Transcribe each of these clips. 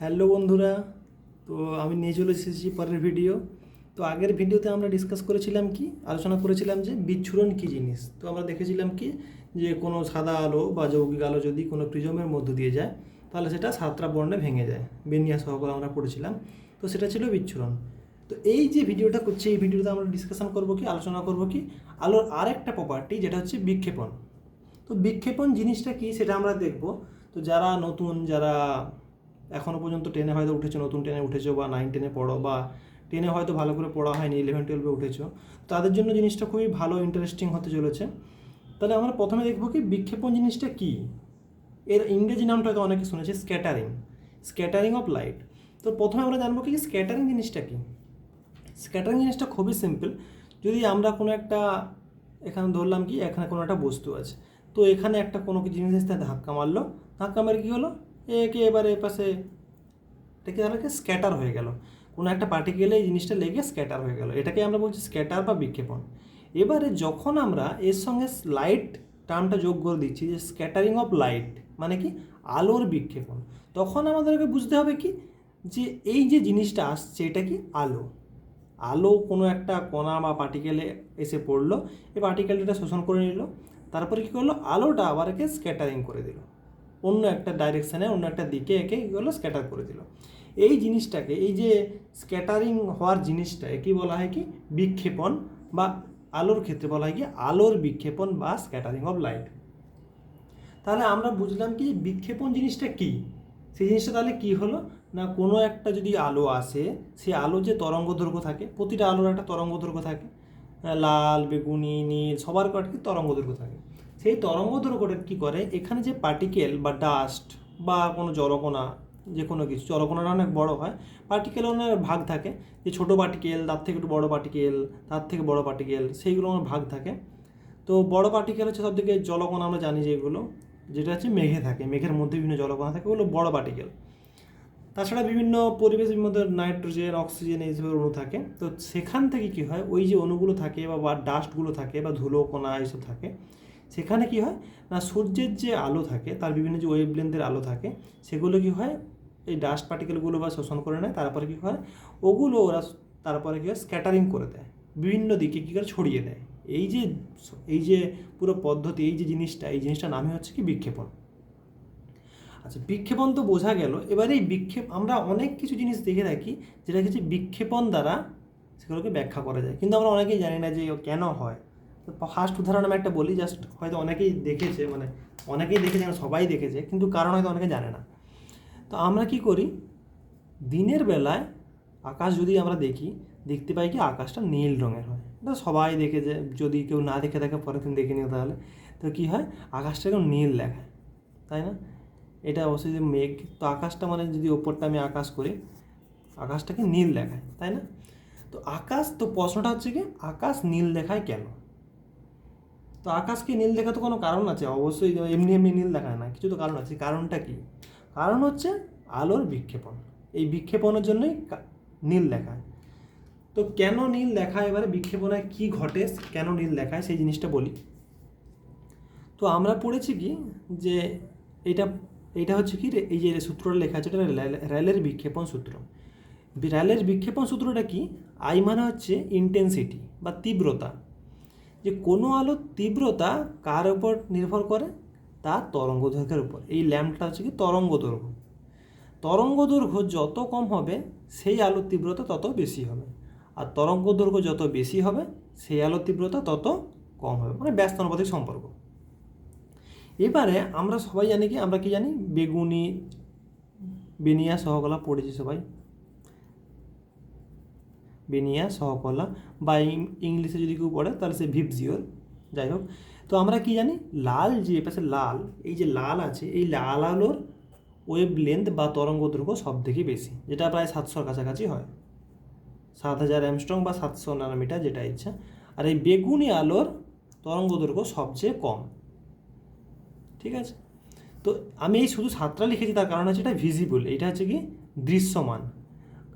Hello বন্ধুরা, তো আমি নিয়ে চলে এসেছি পরের ভিডিও তো আগের ভিডিওতে আমরা ডিসকাস করেছিলাম কি? আলোচনা করেছিলাম যে বিচ্ছুরণ কী জিনিস? তো আমরা দেখেছিলাম কি? যে কোনো সাদা আলো বা যৌগিক আলো যদি কোনো প্রিজমের মধ্য দিয়ে যায়, তাহলে সেটা সাতটা বর্ণে ভেঙে যায়। বেনিয়া সহকারে আমরা পড়েছিলাম। তো সেটা ছিল বিচ্ছুরণ। তো এই যে ভিডিওটা করছি, এই ভিডিওতে আমরা ডিসকাশন করব কি, আলোচনা করব কি? আলোর আরেকটা প্রপার্টি যেটা হচ্ছে বিক্ষেপণ। তো বিক্ষেপণ জিনিসটা কি সেটা আমরা দেখব। তো যারা নতুন, যারা এখনও পর্যন্ত টেনে হয়তো উঠেছো, নতুন টেনে উঠেছো বা নাইন টেনে পড়ো বা টেনে হয়তো ভালো করে পড়া হয়নি ইলেভেন টুয়েলভে উঠেছো। তাদের জন্য জিনিসটা খুবই ভালো ইন্টারেস্টিং হতে চলেছে। তাহলে আমরা প্রথমে দেখব কি বিক্ষেপণ জিনিসটা কী? এর ইংরেজি নামটা হয়তো অনেকে শুনেছে স্ক্যাটারিং স্ক্যাটারিং অফ লাইট তো প্রথমে আমরা জানব কি স্ক্যাটারিং জিনিসটা কী? স্ক্যাটারিং জিনিসটা খুবই সিম্পল যদি আমরা কোনো একটা, এখানে ধরলাম কি, এখানে কোনো একটা বস্তু আছে। তো এখানে একটা কোনো জিনিস ধাক্কা মারলো। ধাক্কা মেরে কী হলো? একে এবারে এ পাশে। এটাকে তাহলে স্ক্যাটার হয়ে গেল। কোনো একটা পার্টিকেলে এই জিনিসটা লেগে স্ক্যাটার হয়ে গেল। এটাকে আমরা বলছি স্ক্যাটার বা বিক্ষেপণ। এবারে যখন আমরা এর সঙ্গে লাইট টার্মটা যোগ করে দিচ্ছি, যে স্ক্যাটারিং অফ লাইট মানে কি? আলোর বিক্ষেপণ। তখন আমাদেরকে বুঝতে হবে কি? যে এই যে জিনিসটা আসছে, এটা কি? আলো। আলো কোনো একটা কণা বা পার্টিকেলে এসে পড়ল। এই পার্টিকেলটা শোষণ করে নিল। তারপরে কী করল? আলোটা আবার একে স্ক্যাটারিং করে দিল। অন্য একটা ডাইরেকশানে অন্য একটা দিকে একে করল স্ক্যাটার করে দিল। এই জিনিসটাকে, এই যে স্ক্যাটারিং হওয়ার জিনিসটা কি বলা হয় কি? বিক্ষেপণ বা আলোর ক্ষেত্রে বলা হয় কি? আলোর বিক্ষেপণ বা স্ক্যাটারিং অফ লাইট তাহলে আমরা বুঝলাম কি বিক্ষেপণ জিনিসটা কি? সেই জিনিসটা তাহলে কি হলো? না কোনো একটা যদি আলো আসে সেই আলো যে তরঙ্গ দৈর্ঘ্য থাকে, প্রতিটা আলোর একটা তরঙ্গ দৈর্ঘ্য থাকে। লাল, বেগুনি, নীল, সবার কয়েকটি তরঙ্গ দৈর্ঘ্য থাকে। সেই তরঙ্গ দৈর্ঘ্যটা কী করে? এখানে যে পার্টিকেল বা ডাস্ট বা কোনো জলকণা, যে কোনো কিছু জলকণাটা অনেক বড় হয় পার্টিকেল অনেক ভাগ থাকে। যে ছোটো পার্টিকেল তার থেকে একটু বড় পার্টিকেল তার থেকে বড় পার্টিকেল সেইগুলো আমার ভাগ থাকে। তো বড় পার্টিকেল হচ্ছে সব থেকে জলকণা, আমরা জানি যেগুলো যেটা হচ্ছে মেঘে থাকে, মেঘের মধ্যে বিভিন্ন জলকণা থাকে, ওগুলো বড় পার্টিকেল তাছাড়া বিভিন্ন পরিবেশের মধ্যে নাইট্রোজেন অক্সিজেন এইসব অণু থাকে। তো সেখান থেকে কি হয়? ওই যে অণুগুলো থাকে বা বা ডাস্টগুলো থাকে বা ধুলো কণা এইসব থাকে। সেখানে কি হয়? না, সূর্যের যে আলো থাকে, তার বিভিন্ন যে ওয়েভলেন্থের আলো থাকে, সেগুলো কি হয়? এই ডাস্ট পার্টিকেলগুলো বা শোষণ করে নেয়, তারপরে কী হয়? ওগুলো ওরা তারপরে কী হয়? স্ক্যাটারিং করে দেয়। বিভিন্ন দিকে কী করে? ছড়িয়ে দেয়। এই যে এই যে পুরো পদ্ধতি, এই যে জিনিসটা, এই জিনিসটার নামই হচ্ছে কি? বিক্ষেপণ। আচ্ছা বিক্ষেপণ তো বোঝা গেল। এবারে এই বিক্ষেপ, আমরা অনেক কিছু জিনিস দেখে থাকি যেটা হচ্ছে বিক্ষেপণ দ্বারা সেগুলোকে ব্যাখ্যা করা যায়। কিন্তু আমরা অনেকেই জানি না যে কেন হয়। তো ফার্স্ট উদাহরণ আমি একটা বলি জাস্ট হয়তো অনেকেই দেখেছে মানে অনেকেই দেখেছে সবাই দেখেছে, কিন্তু কারণ হয়তো অনেকে জানে না। তো আমরা কি করি? দিনের বেলায় আকাশ যদি আমরা দেখি, দেখতে পাই কি আকাশটা নীল রঙের হয়। এটা সবাই দেখেছে, যদি কেউ না দেখে থাকে, পরের দিন দেখে নিও তাহলে। তো কী হয়? আকাশটা এরকম নীল দেখায়, তাই না? এটা অবশ্যই যে মেঘ, তো আকাশটা মানে যদি ওপরটা আমি আকাশ করি, আকাশটাকে নীল দেখায়, তাই না? তো আকাশ, তো প্রশ্নটা হচ্ছে কি, আকাশ নীল দেখায় কেন? তো আকাশকে নীল দেখা তো কোনো কারণ আছে? অবশ্যই এমনি এমনি নীল দেখায় না, কিছু তো কারণ আছে। কারণটা কি? কারণ হচ্ছে আলোর বিক্ষেপণ। এই বিক্ষেপণের জন্যই নীল দেখায়। তো কেন নীল দেখায়? এবারে বিক্ষেপণে কি ঘটে? কেন নীল দেখায়? সেই জিনিসটা বলি। তো আমরা পড়েছি কি যে এটা এটা হচ্ছে কি এই যে সূত্রটা লেখা আছে, এটা রেলের বিক্ষেপণ সূত্র। রেলের বিক্ষেপণ সূত্রটা কি? আই মানে হচ্ছে ইন্টেন্সিটি বা তীব্রতা। যে কোনো আলোর তীব্রতা কার উপর নির্ভর করে? তার তরঙ্গ দৈর্ঘ্যের উপর। এই ল্যাম্পটা হচ্ছে কি তরঙ্গ দৈর্ঘ্য। তরঙ্গ দৈর্ঘ্য যত কম হবে, সেই আলোর তীব্রতা তত বেশি হবে। আর তরঙ্গ দৈর্ঘ্য যত বেশি হবে, সেই আলোর তীব্রতা তত কম হবে। মানে ব্যস্তানুপাতিক সম্পর্ক। এবারে আমরা সবাই জানি কি, আমরা কি জানি? বেগুনি, বেনিয়া সহকলা পড়েছি সবাই। বেনিয়া সহকলা বা ইংলিশে যদি কেউ পড়ে, তাহলে সে ভিপজিওর। যাই হোক, তো আমরা কি জানি? লাল যে পাশে লাল, এই যে লাল আছে, এই লাল আলোর ওয়েভ লেন্থ বা তরঙ্গ দৈর্ঘ্য সব থেকে বেশি, যেটা প্রায় সাতশোর কাছাকাছি হয়। সাত হাজার অ্যামস্ট্রং বা সাতশো নানোমিটার যেটা ইচ্ছা। আর এই বেগুনি আলোর তরঙ্গ দৈর্ঘ্য সবচেয়ে কম। ঠিক আছে? তো আমি এই শুধু সাতটা লিখেছি, তার কারণ হচ্ছে এটা ভিজিবল এটা হচ্ছে কি? দৃশ্যমান।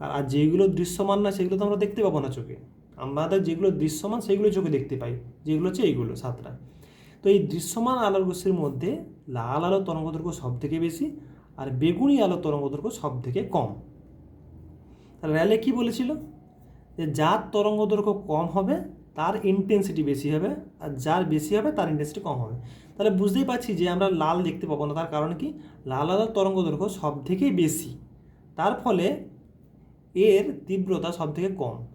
আর যেগুলো দৃশ্যমান না, সেগুলো তো আমরা দেখতে পাবো না চোখে। আমাদের যেগুলো দৃশ্যমান, সেগুলো চোখে দেখতে পাই। যেগুলো হচ্ছে এইগুলো, সাতটা। তো এই দৃশ্যমান আলোর গোষ্ঠীর মধ্যে লাল আলোর তরঙ্গ দৈর্ঘ্য সব থেকে বেশি, আর বেগুনি আলো তরঙ্গদৈর্ঘ্য সব থেকে কম র্যালে কি বলেছিল? যে যার তরঙ্গদৈর্ঘ্য কম হবে, তার ইন্টেন্সিটি বেশি হবে, আর যার বেশি হবে, তার ইন্টেন্সিটি কম হবে। তাহলে বুঝতেই পারছি যে আমরা লাল দেখতে পাবো না। তার কারণ কি? লাল আলোর তরঙ্গ দৈর্ঘ্য সব থেকেই বেশি। তার ফলে এর তীব্রতা সব থেকে কম।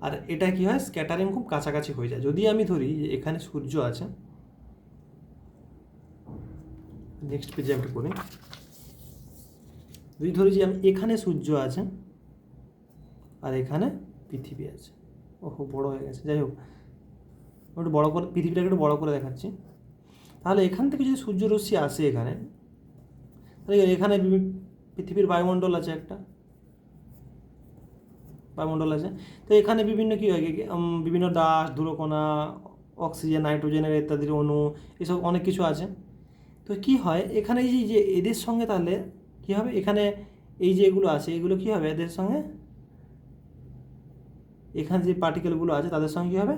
আর এটা কি হয়? স্ক্যাটারিং খুব কাছাকাছি হয়ে যায়। যদি আমি ধরি যে এখানে সূর্য আছে নেক্সট পেজে আমি করি। যদি ধরি যে আমি এখানে সূর্য আছে আর এখানে পৃথিবী আছে। ওহো, বড় হয়ে গেছে। যাই হোক, একটু বড় করে, পৃথিবীটাকে একটু বড় করে দেখাচ্ছি। তাহলে এখান থেকে যদি সূর্যরশ্মি আসে এখানে, তাহলে এখানে পৃথিবীর বায়ুমণ্ডল আছে একটা। বায়ুমণ্ডল আছে। তো এখানে বিভিন্ন কী হয় বিভিন্ন ডাস ধুলোকণা, অক্সিজেন, নাইট্রোজেনের ইত্যাদির অণু, এসব অনেক কিছু আছে। তো কি হয়, এখানে এই যে- এদের সঙ্গে তাহলে কী হবে? এখানে এই যে এগুলো আছে, এগুলো কী হবে এদের সঙ্গে? এখানে যে পার্টিকেলগুলো আছে, তাদের সঙ্গে কী হবে?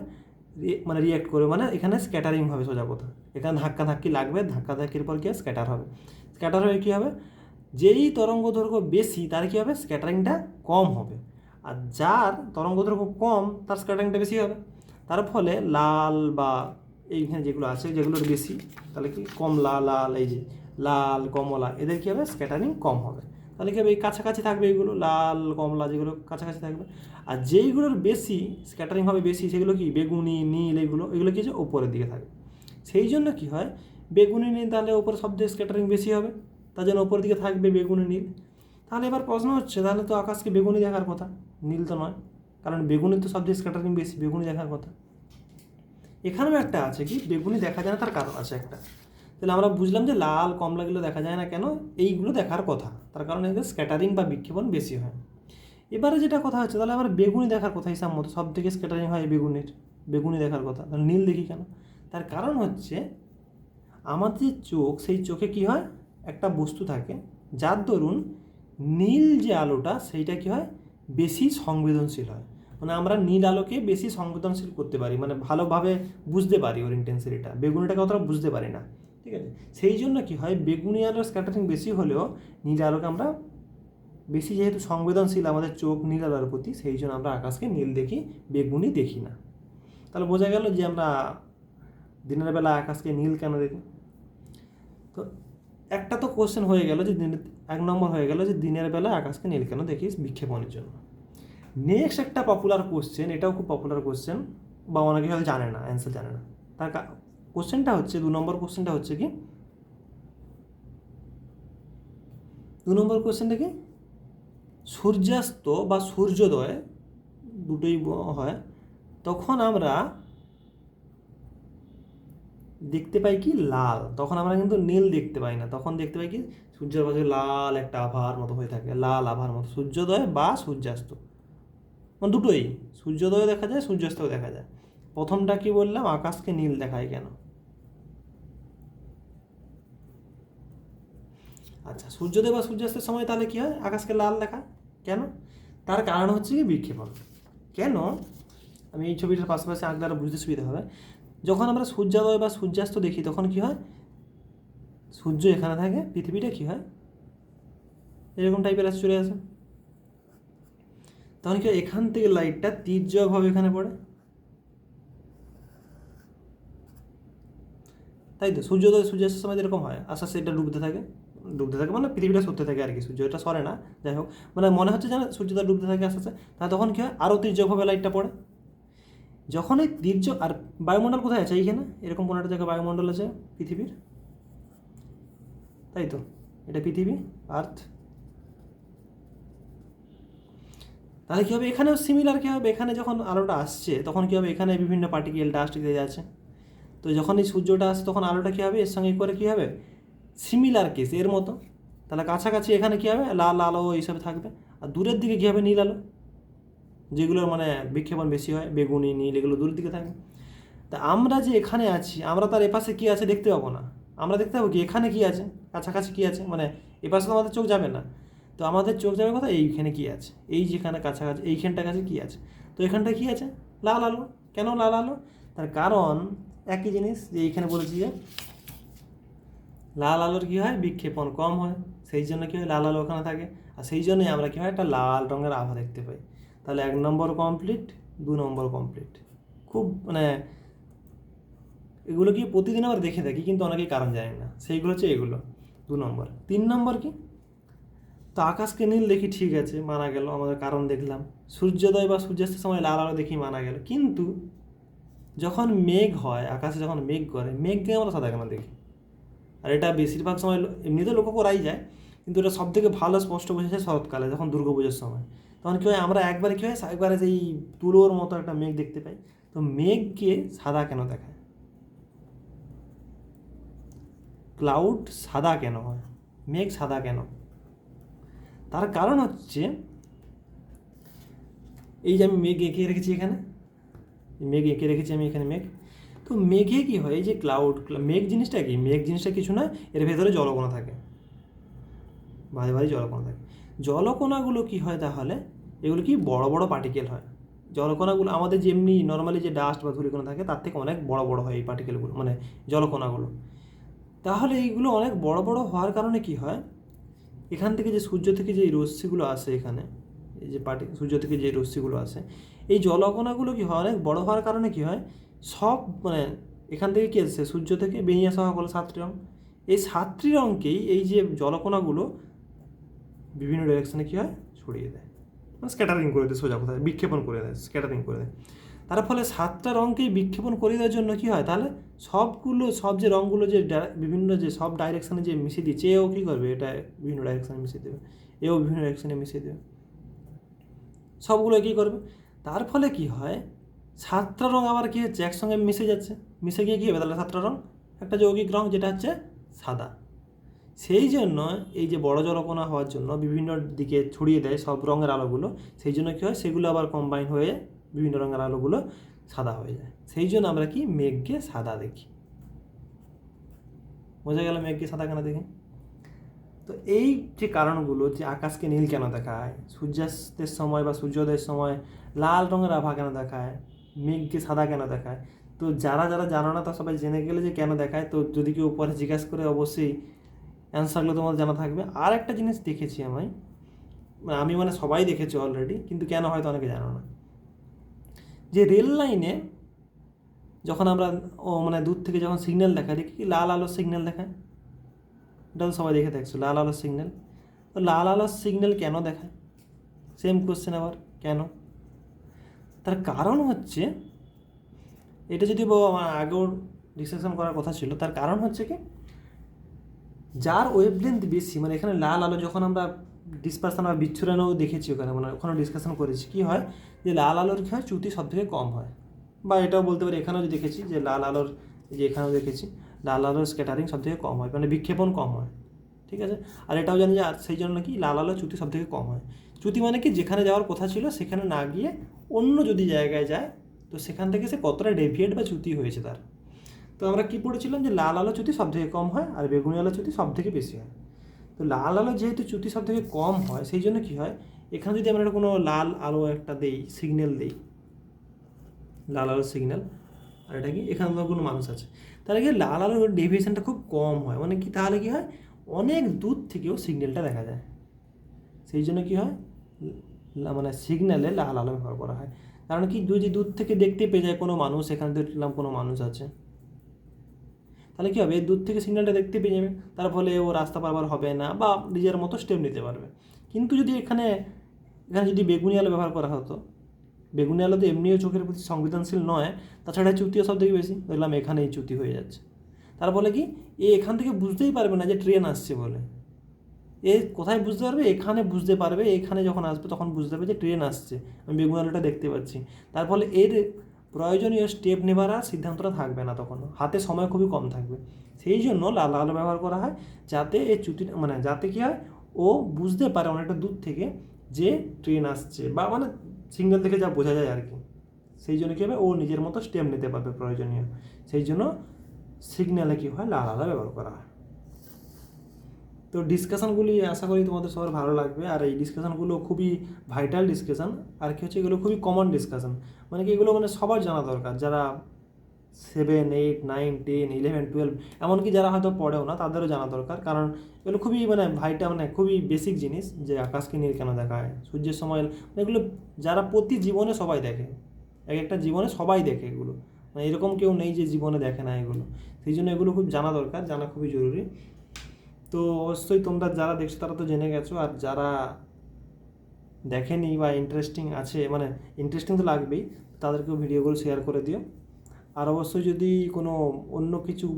মানে রিয়াক্ট করবে মানে এখানে স্ক্যাটারিং হবে সোজা কথা। এখানে ধাক্কা ধাক্কি লাগবে ধাক্কা ধাক্কির পর কী স্ক্যাটার হবে। স্ক্যাটার হয়ে কী হবে? যেই তরঙ্গ দৈর্ঘ্য বেশি, তার কী হবে? স্ক্যাটারিংটা কম হবে। আর যার তরঙ্গ দৈর্ঘ্য কম, তার স্ক্যাটারিংটা বেশি হবে। তার ফলে লাল বা এইখানে যেগুলো আছে, যেগুলোর বেশি, তাহলে কি? কমলা লাল এই যে লাল, কমলা, এদের কী হবে? স্ক্যাটারিং কম হবে। তাহলে কি হবে? এই কাছাকাছি থাকবে এইগুলো, লাল, কমলা, যেগুলো কাছাকাছি থাকবে। আর যেইগুলোর বেশি স্ক্যাটারিং হবে বেশি, সেগুলো কি? বেগুনি, নীল, এগুলো এগুলো কি যে ওপরের দিকে থাকবে। সেই জন্য কি হয়? বেগুনি, নীল, তাহলে ওপরে সব থেকে স্ক্যাটারিং বেশি হবে। তার জন্য ওপরের দিকে থাকবে বেগুনি, নীল। তাহলে এবার প্রশ্ন হচ্ছে, তাহলে তো আকাশকে বেগুনি দেখার কথা। নীল তো নয়, কারণ বেগুনি তো সব থেকে স্ক্যাটারিং বেশি, বেগুনি দেখার কথা। এখানেও একটা আছে কি, বেগুনি দেখা যায় না, তার কারণ আছে একটা। তাহলে আমরা বুঝলাম যে লাল, কমলাগুলো দেখা যায় না কেন, এইগুলো দেখার কথা। তার কারণে এদের স্ক্যাটারিং বা বিক্ষেপণ বেশি হয়। এবারে যেটা কথা হচ্ছে, তাহলে আবার বেগুনি দেখার কথা হিসাব মতো সব থেকে স্ক্যাটারিং হয় বেগুনের, বেগুনি দেখার কথা। তাহলে নীল দেখি কেন? তার কারণ হচ্ছে, আমাদের চোখ, সেই চোখে কি হয়? একটা বস্তু থাকে, যার দরুন নীল যে আলোটা, সেইটা কি হয়? বেশি সংবেদনশীল হয়। মানে আমরা নীল আলোকে বেশি সংবেদনশীল করতে পারি মানে ভালোভাবে বুঝতে পারি ওর ইন্টেন্সিটিটা বেগুনিটাকে অতটা বুঝতে পারি না, ঠিক আছে? সেই জন্য কি হয়, বেগুনি আলোর স্ক্যাটারিং বেশি হলেও নীল আলোকে আমরা বেশি যেহেতু সংবেদনশীল আমাদের চোখ নীল আলোর প্রতি, সেই জন্য আমরা আকাশকে নীল দেখি, বেগুনি দেখি না। তাহলে বোঝা গেল যে আমরা দিনের বেলা আকাশকে নীল কেন দেখি? তো একটা তো কোশ্চেন হয়ে গেল যে দিনের, এক নম্বর হয়ে গেল যে দিনের বেলা আকাশকে নীল কেন দেখিস বিক্ষেপণের জন্য। নেক্সট একটা পপুলার কোশ্চেন এটাও খুব পপুলার কোশ্চেন বা অনেকে হয়তো জানে না অ্যান্সার জানে না। তার কোশ্চেনটা হচ্ছে, দু নম্বর কোশ্চেনটা হচ্ছে কি? দু নম্বর কোশ্চেনটা কি? সূর্যাস্ত বা সূর্যোদয় দুটোই হয়, তখন আমরা দেখতে পাই কি লাল। তখন আমরা কিন্তু নীল দেখতে পাই না। তখন দেখতে পাই কি সূর্যের পাশে লাল একটা আভার মতো হয়ে থাকে। লাল আভার মতো। সূর্যোদয় বা সূর্যাস্ত। মানে দুটোই। সূর্যোদয় দেখা যায়, সূর্যাস্তও দেখা যায়। প্রথমটা কি বললাম? আকাশকে নীল দেখায় কেন? আচ্ছা সূর্যোদয় বা সূর্যাস্তের সময় তাহলে কি হয়? আকাশকে লাল দেখায়। কেন? তার কারণ হচ্ছে কি বিক্ষেপণ। কেন? আমি এই ছবিটার পাশাপাশি আঁকলে আরও বুঝতে সুবিধা হবে। যখন আমরা সূর্যোদয় বা সূর্যাস্ত দেখি, তখন কি হয়? সূর্য এখানে থাকে, পৃথিবীটা কি হয়? এরকম টাইপের আছে, চলে আসে। তখন কি হয়? এখান থেকে লাইটটা তীর্যকভাবে এখানে পড়ে। তাই তো? সূর্যোদয়, সূর্যাস্তের সময় এরকম হয়। আস্তে আস্তে এটা ডুবতে থাকে। ডুবতে থাকে মানে পৃথিবীটা সরতে থাকে আর কি সূর্য এটা সরে না, যাই হোক। মানে মনে হচ্ছে যেন সূর্যটা ডুবতে থাকে আস্তে আস্তে। তাহলে তখন কি হয়? আরও তীর্যকভাবে লাইটটা পড়ে। যখন এই তীর্য আর বায়ুমণ্ডল কোথায় আছে এইখানে? এরকম কোনো একটা জায়গায় বায়ুমণ্ডল আছে পৃথিবীর? তাই তো? এটা পৃথিবী আর্থ তাহলে কী হবে? এখানেও সিমিলার কী হবে? এখানে যখন আলোটা আসছে, তখন কী হবে? এখানে বিভিন্ন পার্টিকেল ডাস্ট ইত্যাদি আছে তো যখন এই সূর্যটা আসছে, তখন আলোটা কী হবে? এর সঙ্গে করে কী হবে? সিমিলার কেস এর মতো। তাহলে কাছাকাছি এখানে কী হবে? লাল আলো এইসব থাকবে। আর দূরের দিকে কী হবে? নীল আলো। যেগুলোর মানে বিক্ষেপণ বেশি হয়, বেগুনি, নীল এগুলো দূরের দিকে থাকে। তা আমরা যে এখানে আছি, আমরা তার এপাশে কী আছে দেখতে পাবো না। আমরা দেখতে পাবো কি এখানে কী আছে, কাছাকাছি কী আছে মানে এপাশে তো আমাদের চোখ যাবে না। তো আমাদের চোখ যাবে কথা এইখানে কী আছে, এই যেখানে কাছাকাছি, এইখানটার কাছে কী আছে। তো এখানটা কী আছে? লাল আলো। কেন লাল আলো? তার কারণ একই জিনিস যে এইখানে বলেছি যে লাল আলোর কী হয়? বিক্ষেপণ কম হয়। সেই জন্য কী হয়? লাল আলো ওখানে থাকে। আর সেই জন্যই আমরা কী হয়? একটা লাল রঙের আভা দেখতে পাই। তাহলে এক নম্বর কমপ্লিট দু নম্বর কমপ্লিট খুব মানে এগুলো কি প্রতিদিন আবার দেখে থাকি কিন্তু অনেকেই কারণ জানি না। সেইগুলো হচ্ছে এগুলো, দু নম্বর। তিন নম্বর কি? তো আকাশকে নীল দেখি ঠিক আছে, মানা গেল, আমাদের কারণ দেখলাম। সূর্যোদয় বা সূর্যাস্তের সময় লাল আলো দেখি মানা গেল। কিন্তু যখন মেঘ হয়, আকাশে যখন মেঘ করে মেঘকে আমরা সাদা কেন দেখি? আর এটা বেশিরভাগ সময় এমনিতে লক্ষ্য করাই যায়, কিন্তু এটা সব থেকে ভালো স্পষ্ট বোঝা যায় শরৎকালে, যখন দুর্গাপুজোর সময়। তখন কী হয়, আমরা একবারে কী হয়, একবারে সেই তুলোর মতো একটা মেঘ দেখতে পাই, তো মেঘকে সাদা কেন দেখায়? ক্লাউড সাদা কেন হয়? মেঘ সাদা কেন? তার কারণ হচ্ছে, এই যে আমি মেঘ এঁকে রেখেছি এখানে মেঘ এঁকে রেখেছি আমি এখানে মেঘ, তো মেঘে কি হয়, এই যে ক্লাউড মেঘ জিনিসটা কি? মেঘ জিনিসটা কিছু না, এর ভেতরে জলকণা থাকে। ভারী ভারী জলকণা থাকে। জলকণাগুলো কি হয় তাহলে? এগুলো কি বড় বড় পার্টিকেল হয়। জলকণাগুলো আমাদের যেমনি নর্মালি যে ডাস্ট বা ধূলিকণা থাকে, তার থেকে অনেক বড় বড় হয় এই পার্টিকেলগুলো মানে জলকণাগুলো। তাহলে এইগুলো অনেক বড় বড় হওয়ার কারণে কি হয়? এখান থেকে যে সূর্য থেকে যে রশ্মিগুলো আসে এখানে, এই যে পার্টি সূর্য থেকে যে রশ্মিগুলো আসে, এই জলকণাগুলো কি হয়? অনেক বড় হওয়ার কারণে কি হয়? সব মানে এখান থেকে কি আসছে সূর্য থেকে বেরিয়ে আসা হলো সাতটি রং। এই সাতটি রঙকেই এই যে জলকণাগুলো বিভিন্ন ডিরেকশনে কী হয়? ছড়িয়ে দেয়। মানে স্ক্যাটারিং করে দেয়, সোজা কোথায়, বিক্ষেপণ করে দেয় স্ক্যাটারিং করে দেয়। তার ফলে সাতটা রঙকেই বিক্ষেপণ করে দেওয়ার জন্য কী হয়? তাহলে সবগুলো, সব যে রঙগুলো যে বিভিন্ন যে সব ডাইরেকশানে যে মিশিয়ে দিচ্ছে, এও কী করবে? এটা বিভিন্ন ডাইরেকশানে মিশিয়ে দেবে। এও বিভিন্ন ডাইরেকশানে মিশিয়ে দেবে। সবগুলো কী করবে? তার ফলে কি হয়? সাতটা রঙ আবার কী হচ্ছে? একসঙ্গে মিশে যাচ্ছে। মিশে গিয়ে কী হবে? তাহলে সাতটা রঙ একটা যৌগিক রঙ যেটা হচ্ছে সাদা। সেই জন্য এই যে বড় জলকণা হওয়ার জন্য বিভিন্ন দিকে ছড়িয়ে দেয় সব রঙের আলোগুলো, সেই জন্য কী হয়? সেগুলো আবার কম্বাইন হয়ে বিভিন্ন রঙের আলোগুলো সাদা হয়ে যায়। সেই জন্য আমরা কি? মেঘকে সাদা দেখি। বোঝা গেল মেঘকে সাদা কেন দেখি? তো এই যে কারণগুলো যে আকাশকে নীল কেন দেখায়, সূর্যাস্তের সময় বা সূর্যোদয়ের সময় লাল রঙের আভা কেন দেখায়, মেঘকে সাদা কেন দেখায়? তো যারা যারা জানো না তা সবাই জেনে গেলে যে কেন দেখায়? তো যদি কেউ পরে জিজ্ঞাসা করে, অবশ্যই অ্যান্সারগুলো তোমাদের জানা থাকবে। আর একটা জিনিস দেখেছি আমি। মানে আমি মানে সবাই দেখেছি অলরেডি কিন্তু কেন হয়তো অনেকে জানো না। যে রেল লাইনে যখন আমরা, ও মানে দূর থেকে যখন সিগন্যাল দেখায়, দেখি লাল আলোর সিগন্যাল দেখায়? এটা তো সবাই দেখে দেখছ লাল আলোর সিগন্যাল তো লাল আলোর সিগন্যাল কেন দেখায়? সেম কোশ্চেন আবার, কেন? তার কারণ হচ্ছে, এটা যদি আগেও ডিসকাশন করার কথা ছিল, তার কারণ হচ্ছে কি? যার ওয়েভলেন্থ বেশি মানে এখানে লাল আলো যখন আমরা ডিসপারশন বা বিচ্ছুরণও দেখেছি ওখানে মানে ওখানে ডিসকাশন করেছি, কী হয়? যে লাল আলোর কী হয় চ্যুতি সব থেকে কম হয়। বা এটাও বলতে পারি, এখানেও দেখেছি যে লাল আলোর যে এখানেও দেখেছি, লাল আলোর স্ক্যাটারিং সব থেকে কম হয় মানে বিক্ষেপণ কম হয়, ঠিক আছে? আর এটাও জানি যে সেই জন্য কি লাল আলো চ্যুতি সব থেকে কম হয়। চ্যুতি মানে কি? যেখানে যাওয়ার কথা ছিল, সেখানে না গিয়ে অন্য যদি জায়গায় যায়, তো সেখান থেকে সে কতটা ডেভিয়েট বা চ্যুতি হয়েছে তার। তো আমরা কি পড়েছিলাম যে লাল আলো চ্যুতি সব থেকে কম হয় আর বেগুনি আলো চ্যুতি সব থেকে বেশি হয়। তো লাল আলো যেহেতু চ্যুতি সব থেকে কম হয়, সেই জন্য কী হয়, এখানে যদি আমরা কোনো লাল আলো একটা দেই সিগন্যাল দেই, লাল আলোর সিগন্যাল আর এটা কি, এখানে ধর কোনো মানুষ আছে, তাহলে কি লাল আলোর ডেভিয়েশনটা খুব কম হয় মানে কি, তাহলে কি হয়, অনেক দূর থেকেও সিগন্যালটা দেখা যায়। সেই জন্য কি হয় মানে সিগন্যালে লাল আলো ব্যবহার করা হয়। কারণ কি যদি দূর থেকে দেখতে পেয়ে যায় কোনো মানুষ, এখানে দেখলাম কোনো মানুষ আছে। তাহলে কী হবে? দূর থেকে সিগন্যালটা দেখতে পেয়ে যাবে। তার ফলে ও রাস্তা পারাবার হবে না বা নিজের মতো স্টেপ নিতে পারবে। কিন্তু যদি এখানে এখানে যদি বেগুনি আলো ব্যবহার করা হতো, বেগুনি আলো তো এমনিও চোখের প্রতি সংবেদনশীল নয়, তাছাড়া চ্যুতিও সব থেকে বেশি। দেখলাম এখানেই চ্যুতি হয়ে যাচ্ছে। তার ফলে কি? এ এখান থেকে বুঝতেই পারবে না যে ট্রেন আসছে বলে। এ কোথায় বুঝতে পারবে? এখানে বুঝতে পারবে। এখানে যখন আসবে তখন বুঝতে পারবে যে ট্রেন আসছে। আমি বেগুন আলোটা দেখতে পাচ্ছি। তার ফলে এর প্রয়োজনীয় স্টেপ নেবার আর সিদ্ধান্তটা থাকবে না তখন হাতে সময় খুবই কম থাকবে। সেই জন্য লাল আলো ব্যবহার করা হয় যাতে এই চুটি মানে যাতে কী হয়, ও বুঝতে পারে অনেকটা দূর থেকে যে ট্রেন আসছে বা মানে সিগন্যাল থেকে যা বোঝা যায় আর কি সেই জন্য কী হবে, ও নিজের মতো স্টেপ নিতে পারবে প্রয়োজনীয়। সেই জন্য সিগন্যালে কী হয়, লাল আলো ব্যবহার করা হয়। তো ডিসকাশনগুলি আশা করি তোমাদের সবার ভালো লাগবে। আর এই ডিসকাশানগুলো খুবই ভাইটাল ডিসকাশন আর কি হচ্ছে, এগুলো খুবই কমন ডিসকাশান মানে কি, এগুলো মানে সবার জানা দরকার। যারা seven eight nine ten eleven twelve এমনকি যারা হয়তো পড়েও না, তাদেরও জানা দরকার। কারণ এগুলো খুবই মানে ভাইটা মানে খুবই বেসিক জিনিস যে আকাশকে নীল কেন দেখা সূর্যের সময় মানে এগুলো যারা প্রতি জীবনে সবাই দেখে, এক একটা জীবনে সবাই দেখে এগুলো। মানে এরকম কেউ নেই যে জীবনে দেখে না এগুলো। সেই জন্য এগুলো খুব জানা দরকার, জানা খুবই জরুরি। তো অবশ্যই তোমরা যারা দেখছ তারা তো জেনে গেছো, আর যারা দেখেনি বা ইন্টারেস্টিং আছে মানে ইন্টারেস্টিং তো লাগবেই, তাদেরকেও ভিডিওগুলো শেয়ার করে দিও। আর অবশ্যই যদি কোনো অন্য কিছু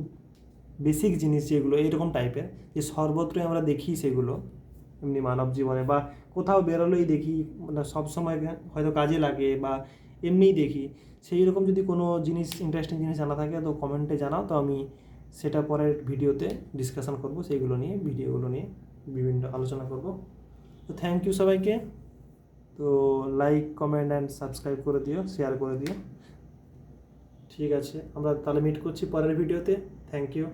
বেসিক জিনিস যেগুলো এইরকম টাইপের যে সর্বত্রই আমরা দেখি সেগুলো, এমনি মানব জীবনে, বা কোথাও বেরোলেই দেখি মানে সবসময় হয়তো কাজে লাগে বা এমনিই দেখি সেই রকম যদি কোনো জিনিস ইন্টারেস্টিং জিনিস জানা থাকে, তো কমেন্টে জানাও, তো আমি সেটা পরের ভিডিওতে ডিসকাশন করব, সেইগুলো নিয়ে, ভিডিওগুলো নিয়ে বিভিন্ন আলোচনা করব। তো থ্যাংক ইউ সবাইকে। তো লাইক কমেন্ট অ্যান্ড সাবস্ক্রাইব করে দিও শেয়ার করে দিও। ঠিক আছে, আমরা তাহলে মিট করছি পরের ভিডিওতে। Thank you